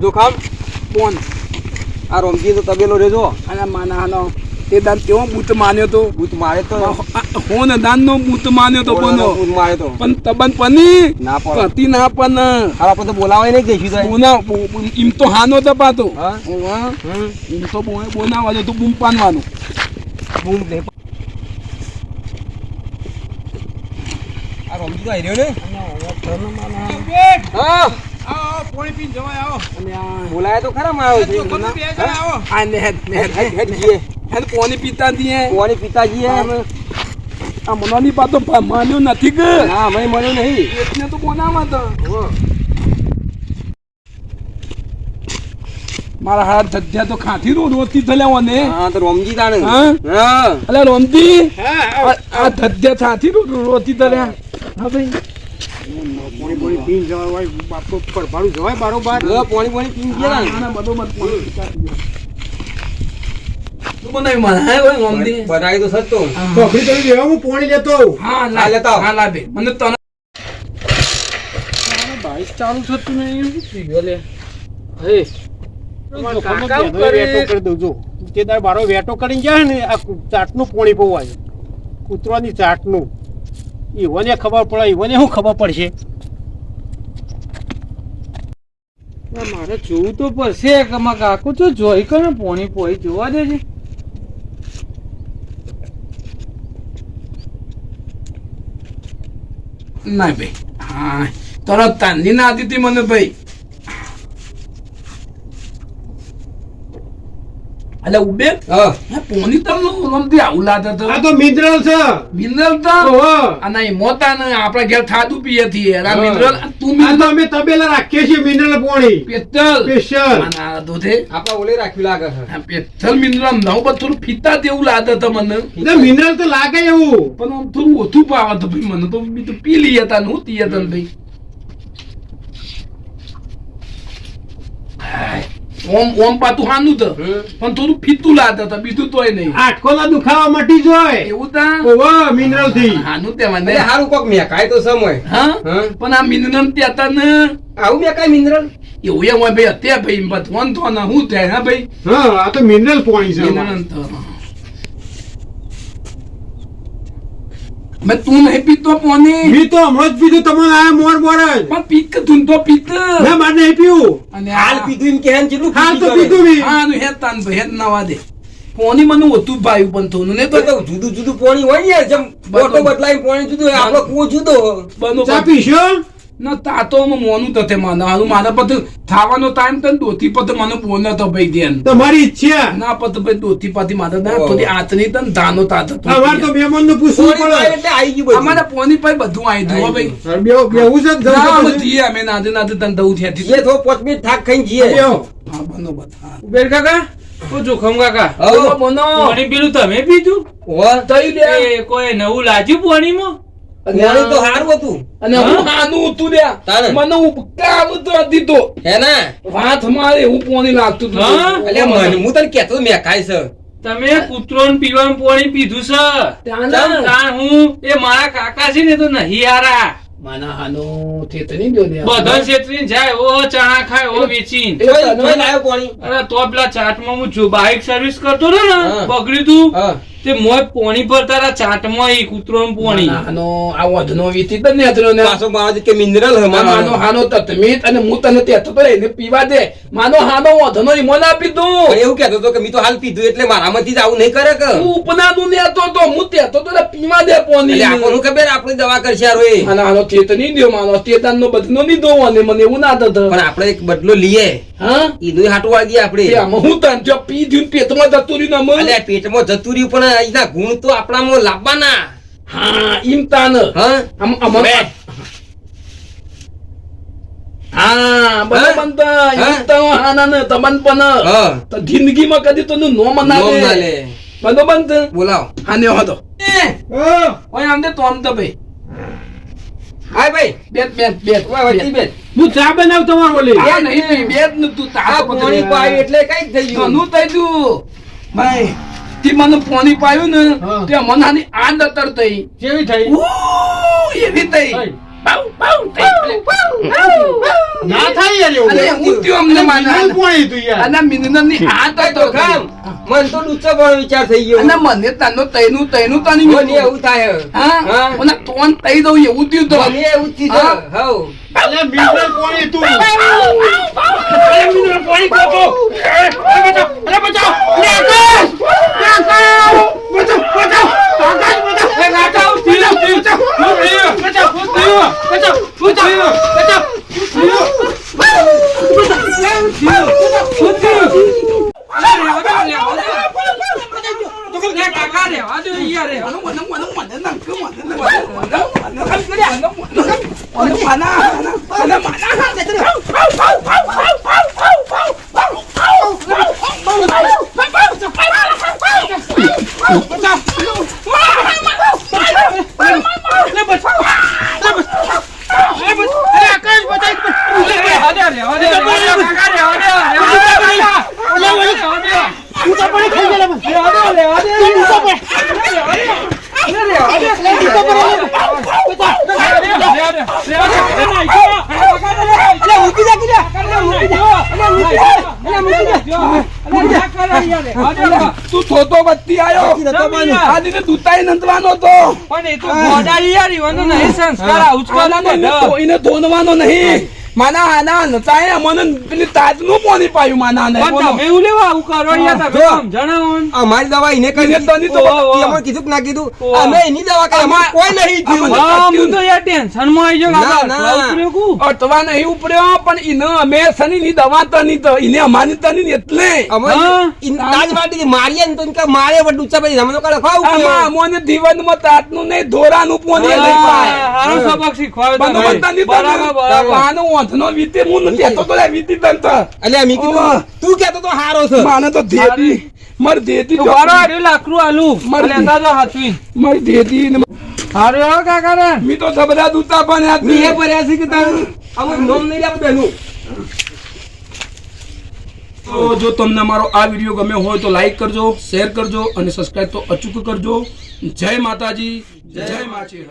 જોખામ porn આ રોમજી તો તબેલો રેજો અને માના હાનો તે દાન કેવો બૂત માન્યો તો. બૂત મારે તો. હોન દાન નો બૂત માન્યો તો કોનો? બૂત મારે તો. પણ તબન પની? ના પણ. પતિ ના પણ. હાલ આપણે તો બોલાવાય નહીં જઈશું તો બોના ઇમ તો હાનો દબાતો હા? ઈમ તો બોય બોનાવા તો બૂમ પાનવાનું. બૂમ દે આ રોમજી તો આવી રહ્યો ને હા પાણી પીને જવાય આવો અને આ બોલાય તો ખરા માં આવો. આ નેહદ હેડ હેડ જીએ હેડ પાણી પીતા દીએ કોની પિતાજી હે? આ મનોની પાતો માન્યો નથી કે? ના મેં મળ્યો નહીં. એટલે તો બોનાવા તો મારા હાથ ધધ્યા તો ખાથી રો રોતી થલ્યા ને હા તો રોમજી તાણે. હા? હા. અલે રોમજી? આ- ધધ્યા ખાથી રોતી થલ્યા. હા ભાઈ. પોણી પાણી પીન જવાય હોય બાપકો પર ભાડું જવાય બારો બાર પાણી પાણી પીન ગયા ને. બધો મત પાણી તું બનાવી મને હે ઓય બનાવી તો ચોકડી કરી દેવા હું પોણી લેતો આવું. હા હા, લા લેતા હા લા બે. મને તને બાઈક ચાલુ થતું નહીં થઈ ગયું લે હે. કાકા કરે. વેટો કરી દઉં જો. તે દાડે બારો વેટો કરીને જાય ને આ ચાટનું પોણી પોવાય કૂતરાની ચાટનું. ઈવોને ખબર પડે ઈવોને શું ખબર પડશે? મારે જોવું તો પડશે કે મારા કાકુ તો જોઈ કરે પોણી પોઈ જોવા દેજે. ના ભાઈ હા તરત તાંદી ના હતી તી મને ભાઈ એટલે ઉબે હા. હે પોની તમને રમતી? આવું લાગે તો. આ તો મિનરલ છે. મિનરલ તો? ઓહો. અને મોતા ને આપણા ઘેર થાદુ પીએ થી આ મિનરલ તું મિનરલ? તો અમે તબેલા રાખીએ છીએ મિનરલ પોણી. પેતલ પેશર અને દૂધે? આપા ઓલે રાખ્યું લાગે છે. પેટલ મિનરલ નવ પણ ફીતા જેવું લાગે તો મને. એટલે મિનરલ તો લાગે એવું. પણ થોડું ઓછું પાવા તો ભાઈ મને તો પી લઈએ તા નું તીયા તીએ તને ભાઈ હાય. ઓમ ઓમ પાતું હાનું તો પણ થોડું ફીતું લાતા તો બીજું તોય નહીં. આટકોલા દુખાવા મટી જોય. એવું તા? ઓહો મિનરલથી. હાનું તે મને હારું કોક મેકાય તો સમય. હા? હા? પણ આ મિનરલ ત્યાં હતા ને. આવું મેકાય મિનરલ એવું એમ હોય ભાઈ અત્યારે ભાઈ બધું તો ના હું થાય હા ભાઈ? હા આ તો મિનરલ પોઈન્ટ છે મિનરલ તો મેં તું નહીં પીતો પોની. મી તો હમણાં જ પીધું તમને આયા મોર મોર જ. પણ પીત કે તું તો પીત? મેં બાર નહીં પીવું. અને હાલ આ- પીધું એમ કે હેન કેટલું હાલ તો પીધું મી હા નું હેત તાન ભાઈ હેત નવા દે. પોની મને ઓતું ભાઈ પણ થોનું ને તો જુદું જુદું પાણી હોય ને જેમ બોટો બદલાય પાણી જુદું આપણો કૂવો જુદો. બનો ચા પીશો? ના તાતો મોનું તથે મને હારું મારે પત થાવાનો ટાઈમ તને દોથી પત મને બોલ તો ભાઈ દેન તમારી ઈચ્છા. ના પત ભાઈ દોથી પાથી મારે ના થોડી આતની તન ધાનો તાત અમારે તો મહેમાનનું પૂછવું પડે. એટલે આવી ગયું બધું. અમારે પોની પર બધું આઈ હો ભાઈ. બેહુ- બેહુ છે ના અમે જીએ અમે નાદે નાદે તન દઉં છે એ તો પાંચ મિનિટ થાક ખાઈ જીએ. બેહો. હા બનોબર હા ઉબેર કાકા. ઓ જોખમ કાકા? ઓ બનો પાણી પીલું તમે પીધું? ઓ તઈ દે એ કોઈ નવું લાગ્યું પાણીમાં? પાણી તો સારું હતું. અને હું હાનું ઉતું દે મને ઉપકા તો હતી હે ને વાત મારે એવું પોની લાગતું હતું. એટલે મને હું તને કહેતો મેકાય છે. તમે કૂતરો ને પીવાનું પાણી પીધું છે? ત્યાં હું? એ મારા કાકા છે ને તો નહીં હારા. મને હાનું દો છેતરીને જાય. ઓ ચણા ખાય ઓ વેચીને. અરે તો પેલા ચાટમાં હું જો બાઇક સર્વિસ કરતો ને. બગડ્યું તું. હા. તે મોય પોણી પર તારા ચાટમાં ઈ કૂતરોનું પોણી. આનો આ વધનો વીતી તો ને ને. પાછો માજ કે મિનરલ હે માનો હાનો તતમીત અને હું તને તે તો એને પીવા દે. માનો હાનો વધનો ઈ ના આપી પણ એવું કહેતો તો કે મી તો હાલ પીધું એટલે મારામાંથી જ આવું નહીં કરે કે. તું ઉપનાનું ને તો હું તે તો તને પીવા દે પોની એટલે આપણું ખબર આપણી દવા કરશે આ એ અને હાનો તેત નહીં દો માનો તે નો બદલો નહીં દો અને મને એવું ના થતું પણ આપણે એક બદલો લઈએ. હા? ઈ દોય વાળીએ ગયા આપણે હું તને જો પી દ્યું પેટમાં જતું રહ્યું ને પેટમાં જતું રહ્યું પણ એના ગુણ તો આપણામાં લાવવાના. હા ઈમ તાન. હા? બે. હા બરાબર હા? તો ઈમ તો હાના તમન પણ. તો જિંદગીમાં કદી તો નો મના નોમ ના લે લે બરોબર ને બોલાવો. હાને હતો ઓય આમ દે તો આમ તો ભાઈ. હાય ભાઈ. બેટ બેટ બેટ ઓય વચ્ચે બેન હું ચા બનાવ તમાર ઓલી? આ નહીં બેટ ને તું પાણી પાયું એટલે કઈ થઈ ગયું. નું થઈ ગયું ભાઈ તે મને પાણી પાયું ને તે મને આની આંદ અતર થઈ. કેવી થઈ? એવી થઈ. ના થાય યાર એવું. હું થયું અમને માના પોણી હતું યાર. અને મિનિમમની આ તો તો મન તો ડૂચો પણ વિચાર થઈ ગયો. અને મને તાનો તૈનું તૈનું તાની મને એવું થાય. હા. તોન તઈ દઉં એવું થયું તો. મને એવું થયું છે. અલે મિનિમમ પોણી હતું. અરે મિનિમમ પાણી પીતો. અરે બચાવ, અરે બચાવ. અરે આકાશ! આકાશ! બચાવ, બચાવ. આકાશ, બચાવ. એ કાકા. હું થયું. બચાવ, બચાવ, બચાવ, બચાવ, બચાવ. અરે તું થોતો વચ્ચે આયો. આ દીને દૂતાઈ નંદવાનો તો. પણ એ તો ગોડાળી યાર ઈવાનો નહીં સંસ્કાર આવું જ કરવાનો એને ને. ધો- એને ધોનવાનો નહીં. માના આના મને પેલી તાજનું પાણી પાયું માના ને તમે એવું લેવા આવું કરો યાર તમે જો. સમજણો ને. અમારી દવા એને કરી તો ની તો ઓહો. કીધું કે ના કીધું. અમે એની દવા કરી અમારે કોઈ નહીં થયું હા, હું તો યાર ટેન્શનમાં આવી જાઉં. ના, ના. અટવા કુ? નહીં ઉપડ્યો પણ એને અમે શનિની દવા તની તો ઇને અમારી તની ની એટલે અમે તાજ વાટી મારીએ ને તો કે મારે પણ ડૂચા પછી અમે તો કાલે ખાવું જીવનમાં તાતનું નહીં ધોરાનું પોની હા, લઈ પાય. હારો સબક શીખવાડ્યો બંધો તમે. બંધાની બરાબર, બરાબર. પાનો વાંધનો વીતે હું નથી કહેતો તો લે વીતી તન તો. એટલે અમે કીધું તું કહેતો તો હારો છે માને તો ધેતી મારી ધેતી તું જો- બારો હાર્યું લાકડું આલું. લેતા જાઓ હાથવીન. મારી ધેતી ને હારું કાકા રે. મી તો ધબધા દૂતા પણ આ મી એ છે કે તારું અમુક નોમ નહીં લેવું બેનું તો જો તમને મારો આ વીડિયો ગમ્યો હોય તો લાઈક કરજો શેર કરજો અને સબસ્ક્રાઈબ તો અચૂક કરજો જય માતાજી જય માચી